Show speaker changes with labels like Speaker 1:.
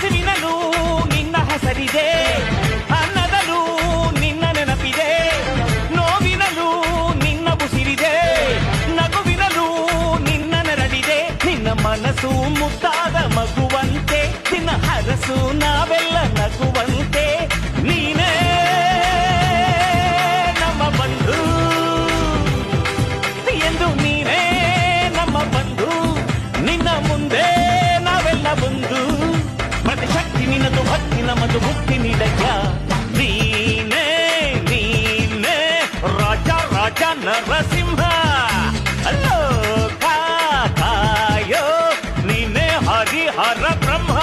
Speaker 1: ಹಸಿವಿನಲು ನಿನ್ನ ಹೆಸರಿದೆ ಅನ್ನದಲು ನಿನ್ನ ನೆನಪಿದೆ ನೋವಿನಲು ನಿನ್ನ ಉಸಿರಿದೆ ನಗುವಿನಲು ನಿನ್ನ ನೆರಳಿದೆ ನಿನ್ನ ಮನಸ್ಸು ಮುದ್ದಾದ ಮಗುವಂತೆ ನಿನ್ನ ಹರಸು ನಾವೆಲ್ಲ ನಗುವಂತೆ ನೀನೇ ನಮ್ಮ ಬಂಧು ಎಂದು ನೀನೇ ನಮ್ಮ ಬಂಧು ನಿನ್ನ ಮುಂದೆ ಭಕ್ತಿ ನಮ್ಮದು ಮುಕ್ತಿ ನಿಡಯ್ಯ ನೀನೇ ನೀನೇ ರಾಜ ರಾಜ ನರಸಿಂಹ ಲೋಕ ಕಾಯೋ ನೀನೇ ಹರಿಹರ ಬ್ರಹ್ಮ